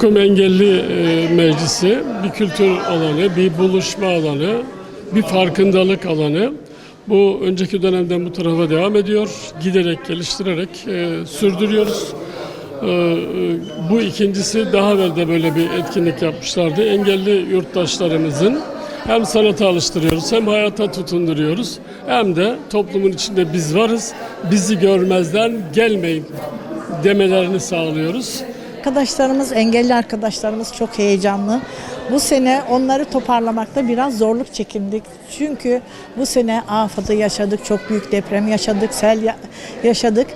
Tokum Engelli e, Meclisi bir kültür alanı, bir buluşma alanı, bir farkındalık alanı. Bu önceki dönemden bu tarafa devam ediyor. Giderek, geliştirerek e, sürdürüyoruz. E, e, bu ikincisi daha evvel de böyle bir etkinlik yapmışlardı. Engelli yurttaşlarımızın hem sanata alıştırıyoruz hem hayata tutunduruyoruz. Hem de toplumun içinde biz varız, bizi görmezden gelmeyin demelerini sağlıyoruz. Arkadaşlarımız, engelli arkadaşlarımız çok heyecanlı. Bu sene onları toparlamakta biraz zorluk çekindik. Çünkü bu sene AFAD'ı yaşadık, çok büyük deprem yaşadık, sel ya- yaşadık.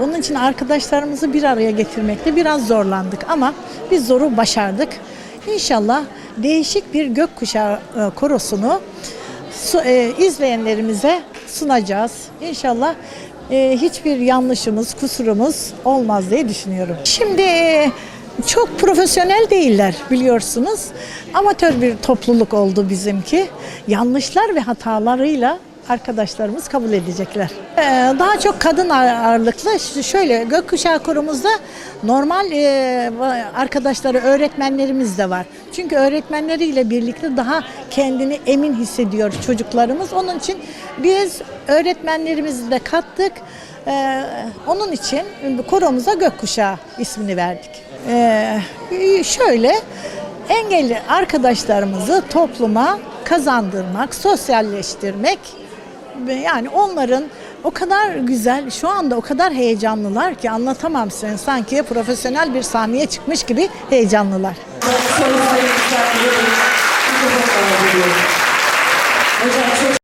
Onun için arkadaşlarımızı bir araya getirmekte biraz zorlandık ama biz zoru başardık. İnşallah değişik bir gökkuşağı e, korosunu su- e, izleyenlerimize sunacağız. İnşallah e, hiçbir yanlışımız, kusurumuz olmaz diye düşünüyorum. Şimdi e, çok profesyonel değiller biliyorsunuz. Amatör bir topluluk oldu bizimki. Yanlışlar ve hatalarıyla arkadaşlarımız kabul edecekler. Ee, daha çok kadın ağ- ağırlıklı. Şöyle gökkuşağı kurumuzda normal e, arkadaşları, öğretmenlerimiz de var. Çünkü öğretmenleriyle birlikte daha kendini emin hissediyor çocuklarımız. Onun için biz öğretmenlerimizi de kattık. Ee, onun için koromuza gökkuşağı ismini verdik. Ee, şöyle engelli arkadaşlarımızı topluma kazandırmak, sosyalleştirmek yani onların o kadar güzel, şu anda o kadar heyecanlılar ki anlatamam size. Sanki profesyonel bir sahneye çıkmış gibi heyecanlılar. Hocam çok